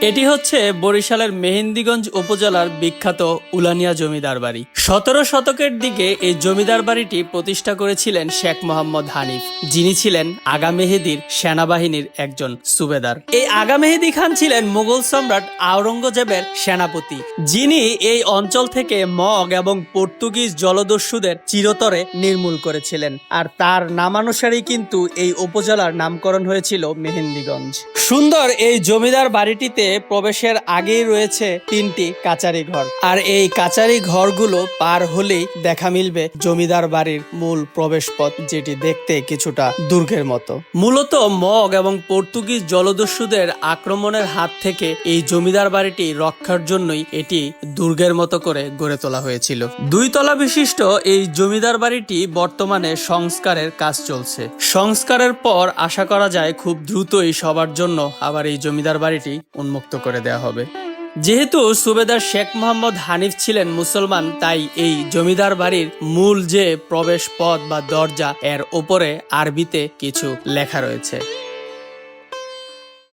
এটি হচ্ছে বরিশালের মেহেন্দিগঞ্জ উপজেলার বিখ্যাত উলানিয়া জমিদার বাড়ি। সতেরো শতকের দিকে এই জমিদার বাড়িটি প্রতিষ্ঠা করেছিলেন শেখ মোহাম্মদ হানিফ, যিনি ছিলেন আগা মেহেদির সেনাবাহিনীর একজন সুবেদার। এই আগা মেহেদি খান ছিলেন মুঘল সম্রাট আওরঙ্গজেবের সেনাপতি, যিনি এই অঞ্চল থেকে মগ এবং পর্তুগিজ জলদস্যুদের চিরতরে নির্মূল করেছিলেন, আর তার নামানুসারেই কিন্তু এই উপজেলার নামকরণ হয়েছিল মেহেন্দিগঞ্জ। সুন্দর এই জমিদার বাড়িটিতে প্রবেশের আগেই রয়েছে তিনটি কাচারি ঘর। আর এই কাচারি ঘরগুলো পার হলেই দেখা মিলবে জমিদার বাড়ির মূল প্রবেশ পথ যেটি দেখতে কিছুটা দুর্গের মতো। মূলত মগ এবং পর্তুগিজ জলদস্যুদের আক্রমণের হাত থেকে এই জমিদার বাড়িটি রক্ষার জন্যই এটি দুর্গের মতো করে গড়ে তোলা হয়েছিল। দুই তলা বিশিষ্ট এই জমিদার বাড়িটি বর্তমানে সংস্কারের কাজ চলছে। সংস্কারের পর আশা করা যায় খুব দ্রুতই সবার জন্য আবার এই জমিদার বাড়িটি উন্মুক্ত করে দেওয়া হবে। যেহেতু সুবেদার শেখ মোহাম্মদ হানিফ ছিলেন মুসলমান, তাই এই জমিদার বাড়ির মূল যে প্রবেশ পথ বা দরজা, এর ওপরে আরবিতে কিছু লেখা রয়েছে।